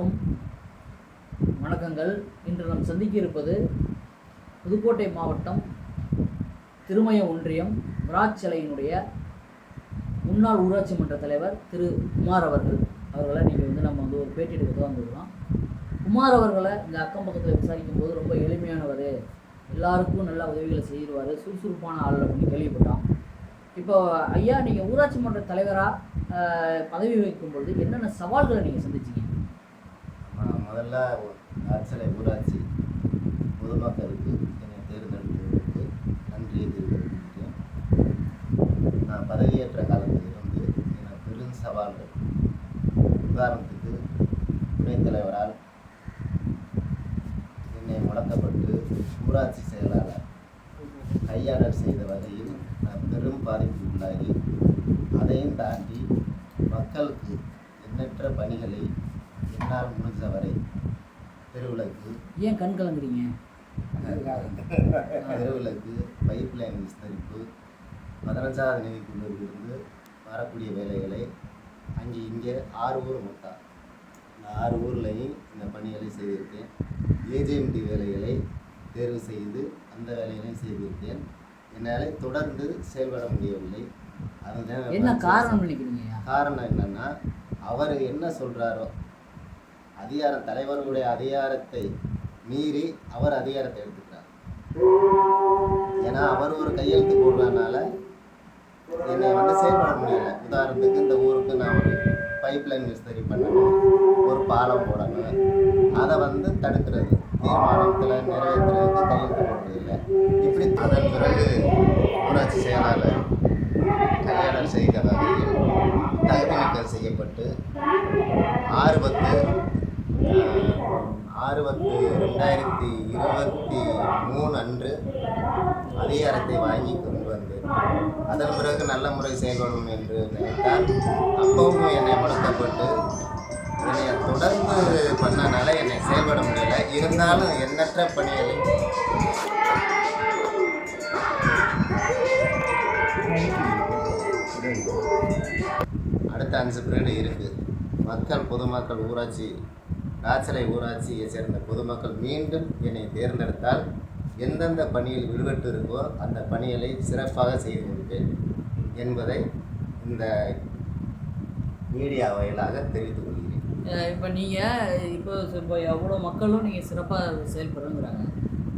அனைவருக்கும் வணக்கங்கள். இன்று நாம் சந்திக்க இருப்பது புதுக்கோட்டை மாவட்டம் திருமய ஒன்றியம் விராச்சிலையினுடைய முன்னாள் ஊராட்சி மன்ற தலைவர் திரு குமார் அவர்கள். அவர்களை நீங்கள் வந்து நம்ம வந்து ஒரு பேட்டி எடுக்க வந்துருக்கிறோம் குமார் அவர்களை இந்த அக்கம் பக்கத்தில் விசாரிக்கும் போது ரொம்ப எளிமையானவர். எல்லாருக்கும் நல்ல உதவிகளை செய்திருவார். சுறுசுறுப்பான ஆள் அப்படின்னு கேள்விப்பட்டோம். இப்போ ஐயா நீங்கள் ஊராட்சி மன்ற தலைவராக பதவி வகிக்கும் பொழுது என்னென்ன சவால்களை நீங்கள் சந்திச்சீங்க? முதல்ல ஆட்சியலை ஊராட்சி பொதுமக்களுக்கு என்னை தேர்ந்தெடுத்ததற்கு நன்றியை தெரிவித்துக்கிறேன் நான் பதவியேற்ற காலத்தில் இருந்து எனக்கு பெரும் சவால்கள் உதாரணத்துக்கு துணைத் தலைவரால் என்னை முடக்கப்பட்டு ஊராட்சி செயலாளர் கையாடல் செய்த வகையில் நான் பெரும் பாதிப்பு உள்ளாகி அதையும் தாண்டி மக்களுக்கு எண்ணற்ற பணிகளை என்னால் முடிந்தவரை தெருவிளக்கு. ஏன் கண் கலங்குறீங்க? தெருவிளக்கு பைப் லைன் விஸ்தரிப்பு பதினஞ்சாவது நிதிக்குழுவிலிருந்து வரக்கூடிய வேலைகளை அங்கே இங்கே ஆறு ஊர் மொத்தம் இந்த ஆறு ஊர்லையும் இந்த பணிகளை செய்திருக்கேன். ஏஜிஎம்டி வேலைகளை தேர்வு செய்து அந்த வேலைகளையும் செய்திருக்கேன். என்னால் தொடர்ந்து செயல்பட முடியவில்லை. அதுதான் என்ன காரணம் நினைக்கிறீங்க காரணம் என்னன்னா அவர் என்ன சொல்றாரோ அதிகாரம் தலைவர்களுடைய அதிகாரத்தை மீறி அவர் அதிகாரத்தை எடுத்துக்கிறார். ஏன்னா அவர் ஒரு கையெழுத்து போடுறதுனால என்னை வந்து செயல்பட முடியல. உதாரணத்துக்கு இந்த ஊருக்கு நான் ஒரு பைப் லைன் சரி பண்ணணும் ஒரு பாலம் போடணும். அதை வந்து தடுக்கிறது. தீர்மானத்தில் நிறைவேற்றுறதுக்கு கையெழுத்து போடுறது இல்லை. இப்படி அதன் பிறகு ஊராட்சி செயலாளர் கையாளர் செய்த வகையில் தகுதி நீக்கம் செய்யப்பட்டு ஆறு பத்து ஆறு பத்து ரெண்டாயிரத்தி இருபத்தி மூணு அன்று அதிகாரத்தை வாங்கி கொண்டு வந்தேன் அதன் பிறகு நல்ல முறை செயல்படும் என்று நினைத்தால் அப்பவும் என்னை முடக்கப்பட்டு என்னை தொடர்ந்து பண்ணனால என்னை செயல்பட முடியல. இருந்தாலும் எண்ணற்ற பணிகளை அடுத்த அஞ்சு பீரியடு இருக்குது மக்கள் பொதுமக்கள் ஊராட்சி ராச்சலை ஊராட்சியை சேர்ந்த பொதுமக்கள் மீண்டும் என்னை தேர்ந்தெடுத்தால் எந்தெந்த பணியில் விடுபட்டு இருக்கோ அந்த பணிகளை சிறப்பாக செய்து கொடுப்பேன் என்பதை இந்த மீடியா வாயிலாக தெரிவித்துக் கொள்கிறேன். இப்போ நீங்கள் இப்போ இப்போ எவ்வளோ மக்களும் நீங்கள் சிறப்பாக செயல்படுங்கிறாங்க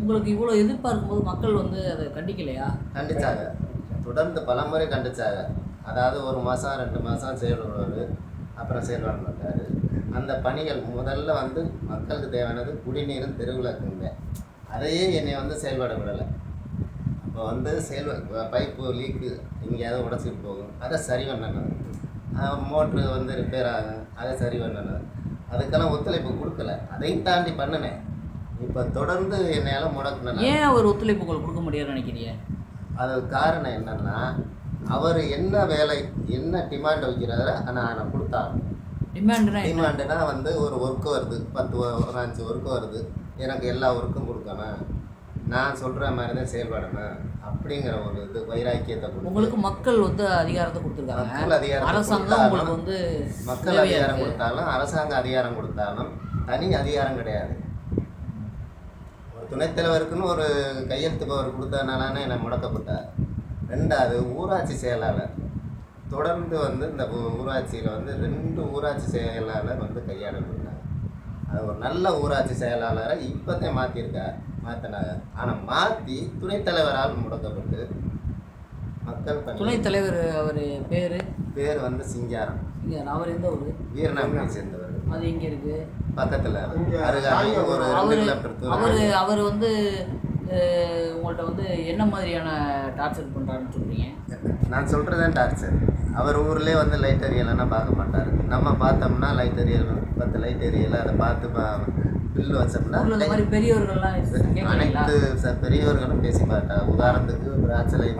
உங்களுக்கு இவ்வளோ எதிர்பார்க்கும் போது மக்கள் வந்து அதை கண்டிக்கலையா? கண்டிச்சாங்க. தொடர்ந்து பலமுறை கண்டிச்சாங்க. அதாவது ஒரு மாதம் ரெண்டு மாதம் செயல்படுவார் அப்புறம் செயல்பட மாட்டார். அந்த பணிகள் முதல்ல வந்து மக்களுக்கு தேவையானது குடிநீரும் தெருவிளக்குங்க. அதையே என்னை வந்து செயல்பட விடலை. அப்போ வந்து செயல்ப பைப்பு லீக்கு எங்கேயாவது உடச்சிட்டு போகும். அதை சரி பண்ணணும். மோட்ரு வந்து ரிப்பேர் ஆகும். அதை சரி பண்ணணும். அதுக்கெல்லாம் ஒத்துழைப்பு கொடுக்கல. அதையும் தாண்டி பண்ணினேன். இப்போ தொடர்ந்து என்னையால் முடக்கணும் ஏன் அவர் ஒத்துழைப்பு உங்களுக்கு கொடுக்க முடியாதுன்னு நினைக்கிறீங்க? அது காரணம் என்னன்னா அவர் என்ன வேலை என்ன டிமாண்ட் வைக்கிறாரோ நான் நான் கொடுத்தாங்க டிமாண்ட்னா டிமாண்டுனா வந்து ஒரு ஒர்க்கு வருது. பத்து ஒரு அஞ்சு ஒர்க்கு வருது. எனக்கு எல்லா ஒர்க்கும் கொடுக்கணும். நான் சொல்கிற மாதிரி தான் செயல்படணும். அப்படிங்கிற ஒரு இது வைராக்கியத்தை உங்களுக்கு மக்கள் வந்து அதிகாரத்தை கொடுத்துருக்காங்க. மக்கள் அதிகாரத்தை அரசாங்கம் உங்களுக்கு வந்து மக்கள் அதிகாரம். கொடுத்தாலும் அரசாங்க அதிகாரம் கொடுத்தாலும் தனி அதிகாரம் கிடையாது. ஒரு துணைத் தலைவருக்குன்னு ஒரு கையெழுத்து பவர் கொடுத்ததுனால என்னை முடக்கப்பட்டார். ரெண்டாவது ஊராட்சி செயலாளர். தொடர்ந்து வந்து இந்த ஊராட்சியில் வந்து ரெண்டு ஊராட்சி செயலாளர் வந்து கையாடல் பண்ணாங்க அது ஒரு நல்ல ஊராட்சி செயலாளரை இப்போதான் மாற்றிருக்கார் மாற்றினாங்க ஆனால் மாற்றி துணைத் தலைவரால் முடக்கப்பட்டு மக்கள் பணி துணைத் தலைவர் அவர் பேர்? பேர் வந்து சிங்காரம். அவர் எந்த ஊர்? வீரநாமனை சேர்ந்தவர். அது இங்கே இருக்குது பக்கத்தில் அருகாமை ஒரு ரெண்டு அவர் அவர் வந்து அஹ், உங்கள்ட்ட வந்து என்ன மாதிரியான டார்ச்சர் பண்ணுறாருன்னு சொல்கிறீங்க நான் சொல்கிறதே டார்ச்சர். அவர் ஊர்லேயே வந்து லைட் எரியலைன்னா பார்க்க மாட்டார். நம்ம பார்த்தோம்னா லைட் எரியல் பத்து லைட் எரியலை அதை பார்த்து பா பில்லு வச்சோம்னா அனைத்து ச- பெரியவர்களும் பேசி பார்த்தா உதாரணத்துக்கு பிராச்சலை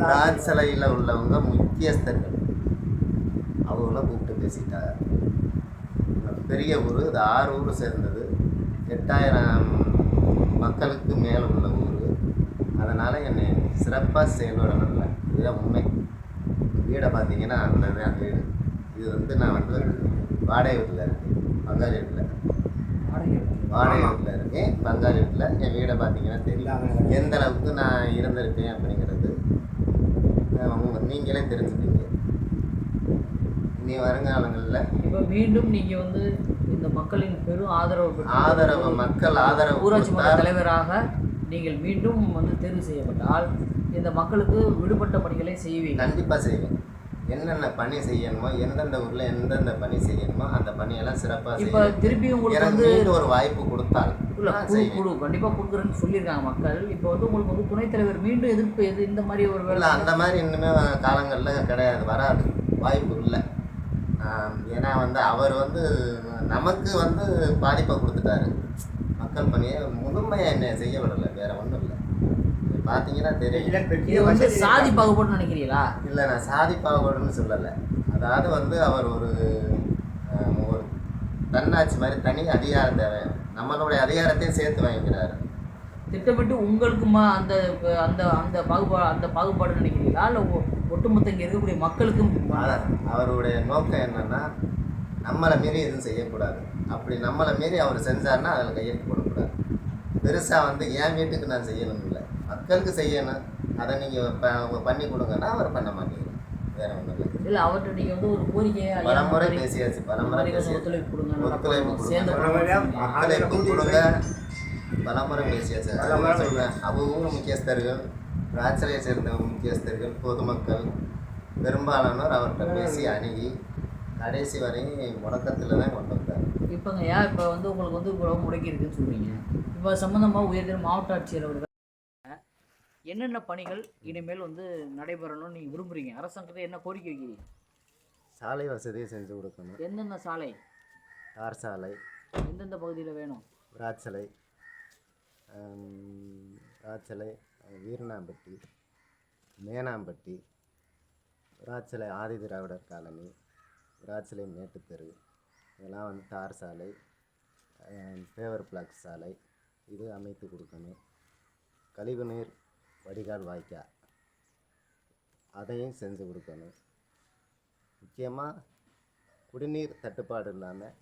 பிராச்சலையில் உள்ளவங்க முக்கியஸ்தர்கள். அவங்கள கூப்பிட்டு பேசிட்டாங்க. பெரிய ஊர் இது ஆறு ஊர் சேர்ந்தது. எட்டாயிரம் மக்களுக்கு மேலே உள்ள ஊர். அதனால் என்னை சிறப்பாக செயல்படணும்ல இதுதான் உண்மை வீடை பார்த்தீங்கன்னா அந்த தான் வீடு. இது வந்து நான் வந்து வாடகை வீட்டில் இருக்கேன். பங்காளி வீட்டில் வாடகை வீடு. வாடகை வீட்டில் இருக்கேன். பங்காளி வீட்டில் என் வீடை பார்த்தீங்கன்னா தெரியும். எந்த அளவுக்கு நான் இருந்திருக்கேன் அப்படிங்கிறது. நீங்களே தெரிஞ்சுட்டீங்க இனி வருங்காலங்களில் இப்போ மீண்டும் நீங்க வந்து இந்த மக்களின் பெரும் ஆதரவு ஆதரவு மக்கள் ஆதரவு ஊராட்சி மன்ற தலைவராக நீங்கள் மீண்டும் வந்து தேர்வு செய்யப்பட்டால் இந்த மக்களுக்கு விடுபட்ட பணிகளை செய்வீங்க கண்டிப்பாக செய்வேன். என்னென்ன பணி செய்யணுமோ எந்தெந்த ஊரில் எந்தெந்த பணி செய்யணுமோ அந்த பணியெல்லாம் சிறப்பாக இப்போ திருப்பி உங்களுக்கு வந்து ஒரு வாய்ப்பு கொடுத்தால் இல்ல குழு குழு கண்டிப்பா கொடுக்குறேன்னு சொல்லியிருக்காங்க மக்கள். இப்போ வந்து உங்களுக்கு வந்து துணைத் தலைவர் மீண்டும் எதிர்ப்பு எது? இந்த மாதிரி ஒரு வேலை அந்த மாதிரி இன்னுமே காலங்களில் கிடையாது வராது. வாய்ப்பு இல்லை. ஏன்னா வந்து அவர் வந்து நமக்கு வந்து பாதிப்பை கொடுத்துட்டாரு. மக்கள் பணியை முழுமையாக என்ன செய்ய விடலை வேற ஒன்றும் இல்லை. பார்த்தீங்கன்னா தெரியும். சாதி பாகுபாடுன்னு நினைக்கிறீங்களா? இல்லை நான் சாதி பாகுபாடுன்னு சொல்லலை. அதாவது வந்து அவர் ஒரு ஒரு தன்னாட்சி மாதிரி தனி அதிகாரத்தை நம்மளுடைய அதிகாரத்தையும் சேர்த்து வாங்கிக்கிறாரு. திட்டமிட்டு உங்களுக்கு மா அந்த அந்த அந்த பாகுபாடு அந்த பாகுபாடு நினைக்கிறீங்களா? இல்லை ஒட்டுமொத்த இங்கே இருக்கக்கூடிய மக்களுக்கும் அவருடைய நோக்கம் என்னன்னா நம்மளை மீறி எதுவும் செய்யக்கூடாது. அப்படி நம்மளை மீறி அவர் செஞ்சாருன்னா அதில் கையெழுத்து போடக்கூடாது. பெருசாக வந்து என் வீட்டுக்கு நான் செய்யணும் இல்லை மக்களுக்கு செய்யணும். அதை நீங்கள் பண்ணி கொடுங்கன்னா அவர் பண்ண மாட்டேங்கிறார். வேற ஒன்றும் இல்லை. இல்லை அவர்கிட்ட நீங்கள் வந்து ஒரு கோரிக்கையை ஐயா, இந்த பலமுறை பேசியாச்சு. பலமுறை பேசியாச்சு. ஒத்துழைப்பு கொடுங்க ஒத்துழைப்பு கொடுங்க. பலமுறை பேசியாச்சு. அதான் சொல்கிறேன் அவங்க முக்கியஸ்தர்கள் ராச்சலையை சேர்ந்த முக்கியஸ்தர்கள் பொதுமக்கள் பெரும்பாலானோர் அவர்கிட்ட பேசி அணுகி கடைசி வரையும் முடக்கத்தில் தான் கொண்டு வந்தார். இப்போங்க ஏன் இப்போ வந்து உங்களுக்கு வந்து இவ்வளவு முடக்கி இருக்குன்னு சொல்றீங்க? இப்போ சம்மந்தமாக உயர்திரு மாவட்ட ஆட்சியர் அவர்கள் என்னென்ன பணிகள் இனிமேல் வந்து நடைபெறணும்னு நீங்கள் விரும்புறீங்க? அரசாங்கத்தை என்ன கோரிக்கை வைக்கிறீங்க? சாலை வசதியை செஞ்சு கொடுக்கணும். எந்தெந்த சாலை? தார் சாலை. எந்தெந்த பகுதியில் வேணும்? ஆம், ராச்சலை வீரணாம்பட்டி மேனாம்பட்டி ராச்சலை ஆதி திராவிடர் காலனி. ராச்சலை மேட்டுத்தெரு இதெல்லாம் வந்து தார் சாலை ஃபேவர் பிளாக் சாலை. இது அமைத்து கொடுக்கணும். கழிவுநீர் வடிகால் வாய்க்கா. அதையும் செஞ்சு கொடுக்கணும். முக்கியமாக குடிநீர் தட்டுப்பாடு இல்லாமல்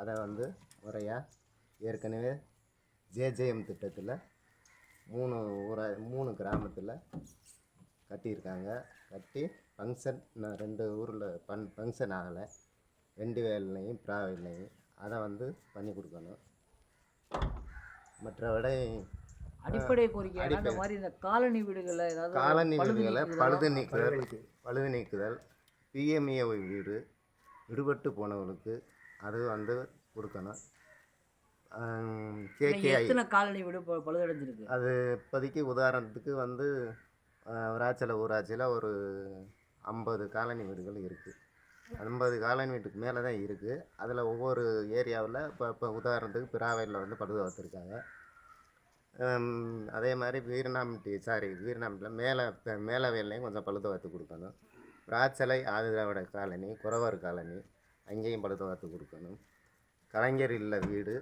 அதை வந்து முறையாக ஏற்கனவே ஜேஜேஎம் திட்டத்தில் மூணு ஊரா மூணு கிராமத்தில் கட்டியிருக்காங்க. கட்டி ஃபங்க்ஷன் இன்னும் ரெண்டு ஊரில் பன் ஃபங்க்ஷன் ஆகலை. ரெண்டு வேலையும் ப்ராவைலையும். அதை வந்து பண்ணி கொடுக்கணும். மற்றபடி அடிப்படை கோரிக்கை அந்த மாதிரி இந்த காலனி வீடுகளில் ஏதாவது காலனி பழுது வீடுகளை நீக்குதலோ, பழுது நீக்குதல் பழுது நீக்குதல் பிஎம்ஏஒய் வீடு விடுபட்டு போனவங்களுக்கு அது வந்து கொடுக்கணும். கேகேஐ எத்தனை காலனி வீடு பழுதடைஞ்சிருக்கு? அது இப்போதைக்கு உதாரணத்துக்கு வந்து அஹ், விராச்சல ஊராட்சியில் ஒரு ஐம்பது காலனி வீடுகள் இருக்குது ஐம்பது காலனி வீட்டுக்கு மேலே தான் இருக்குது அதில் ஒவ்வொரு ஏரியாவில் இப்போ இப்போ உதாரணத்துக்கு பிராவையில் வந்து படுகை வச்சுருக்காங்க அதே மாதிரி வீரநாம்பட்டி சாரி வீரநாம்பட்டியில் மேலே மேலே வேலையும் கொஞ்சம் பழுத வாத்து கொடுக்கணும். ராச்சலை ஆதிராவிட காலனி குறவர் காலனி அங்கேயும் பழுத வாத்து கொடுக்கணும். கலைஞர் இல்லை வீடு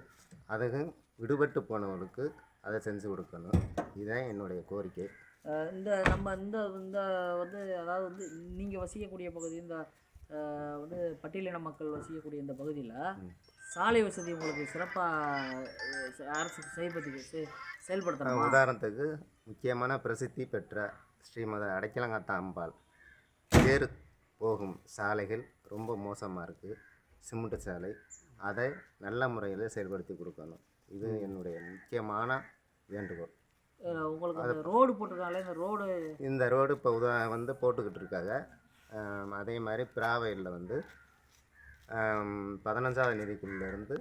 அதுவும் விடுபட்டு போனவங்களுக்கு அதை செஞ்சு கொடுக்கணும். இதுதான் என்னுடைய கோரிக்கை. இந்த நம்ம இந்த இந்த வந்து அதாவது வந்து நீங்கள் வசிக்கக்கூடிய பகுதி இந்த வந்து பட்டியலின மக்கள் வசிக்கக்கூடிய இந்த பகுதியில் சாலை வசதி உங்களுக்கு சிறப்பாக அரசு செயல்படுத்தி செ- செயல்படுத்தணுமா? உதாரணத்துக்கு முக்கியமான பிரசித்தி பெற்ற ஸ்ரீமத அடைக்கலங்காத்தா அம்பாள். தேர் போகும் சாலைகள் ரொம்ப மோசமாக இருக்குது சிமெண்ட் சாலை. அதை நல்ல முறையில் செயல்படுத்தி கொடுக்கணும். இது என்னுடைய முக்கியமான வேண்டுகோள். அந்த ரோடு போட்டிருக்காங்களே இந்த ரோடு இந்த ரோடு இப்போ உதா வந்து போட்டுக்கிட்டு இருக்காங்க. அதே மாதிரி பிராவையில் வந்து ஆம், பதினஞ்சாவது நிதிக்குள்ளேருந்து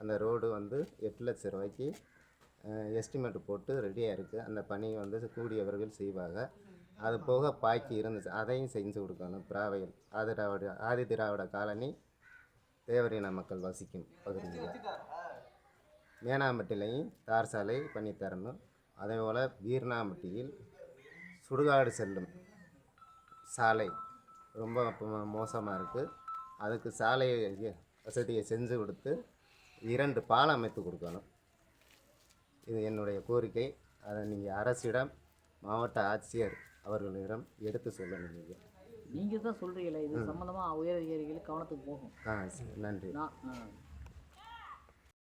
அந்த ரோடு வந்து எட்டு லட்ச ரூபாய்க்கு எஸ்டிமேட் போட்டு ரெடியாக இருக்குது அந்த பணி வந்து கூடியவர்கள் செய்வாங்க. அது போக பாக்கி இருந்துச்சு. அதையும் செஞ்சு கொடுக்கணும் பிராவையில். ஆதி திராவிட ஆதி திராவிட காலனி தேவரின மக்கள் வசிக்கும் பகுதியில். மேனாம்பட்டிலையும் தார் சாலை பண்ணி தரணும் அதே போல் வீர்ணாம்பட்டியில் சுடுகாடு செல்லும் சாலை ரொம்ப மோசமாக இருக்குது அதுக்கு சாலை வசதியை செஞ்சு கொடுத்து இரண்டு பாலம் அமைத்து கொடுக்கணும். இது என்னுடைய கோரிக்கை. அதை நீங்கள் அரசிடம் மாவட்ட ஆட்சியர் அவர்களிடம் எடுத்து சொல்லணும் நீங்கள் நீங்கள் தான் சொல்கிறீங்களே இது சம்மந்தமாக உயர் அதிகாரிகளுக்கு கவனத்துக்கு போகும். ஆ சரி, நன்றி. நான்